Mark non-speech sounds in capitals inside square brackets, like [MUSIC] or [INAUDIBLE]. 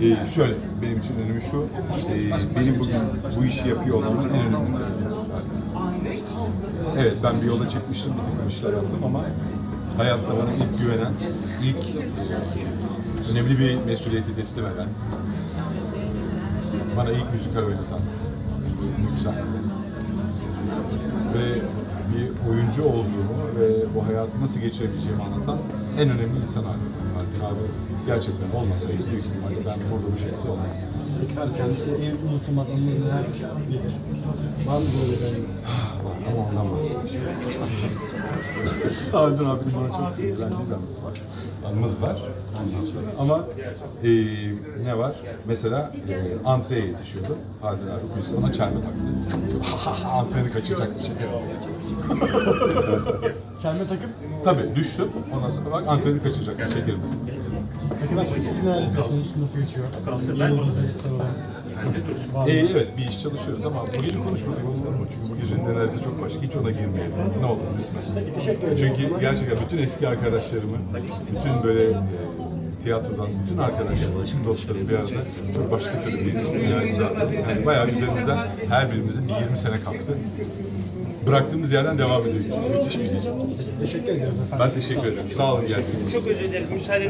Ee, şöyle, benim için önemi şu, ee, benim bugün bu işi yapıyor olmamın en önemli sebebi. Evet, ben bir yola çıkmıştım, bir takım işler yaptım ama hayatta bana ilk güvenen, ilk önemli bir mesuliyeti teslim eden, bana ilk müzikal oynatan Yüksel. Ve bir oyuncu olduğumu ve bu hayatı nasıl geçirebileceğimi anlatan en önemli insan abi. Abi gerçekten olmasaydı büyük ihtimalle ben burada bu şekilde olmazdım. Abi kendisi en unutulmaz anınız neler bilir? Var mı böyle bir anınız? Ama ondan bahsedeceğim. [LAUGHS] Haldun abinin bana çok sinirlendiği bir anısı var. Anımız var. Ondan sonra. Ama eee, ne var? Mesela eee antreye yetişiyordum. Haldun abi birisi bana çelme taktı. [LAUGHS] Antreni kaçıracaksın şekerim. [LAUGHS] Çelme takıp Tabii düştüm. Ondan sonra bak antreni kaçıracaksın şekerim. Peki bak siz neler yapıyorsunuz? Nasıl geçiyor? Var mı? Ee, evet bir iş çalışıyoruz ama bu gece konuşması olur mu? Çünkü bu gecenin enerjisi çok başka. Hiç ona girmeyelim. Ne olur lütfen. Çünkü gerçekten bütün eski arkadaşlarımı, bütün böyle tiyatrodan bütün arkadaşlarım, bütün dostlarım bir arada çok başka türlü bir. Yani bayağı üzerimizden her birimizin bir 20 sene kalktı. Bıraktığımız yerden devam ediyoruz. Müthiş bir gece. Teşekkür ediyorum efendim. Ben teşekkür ederim. Sağ olun geldiğiniz için. Çok özür dileriz. Müsaade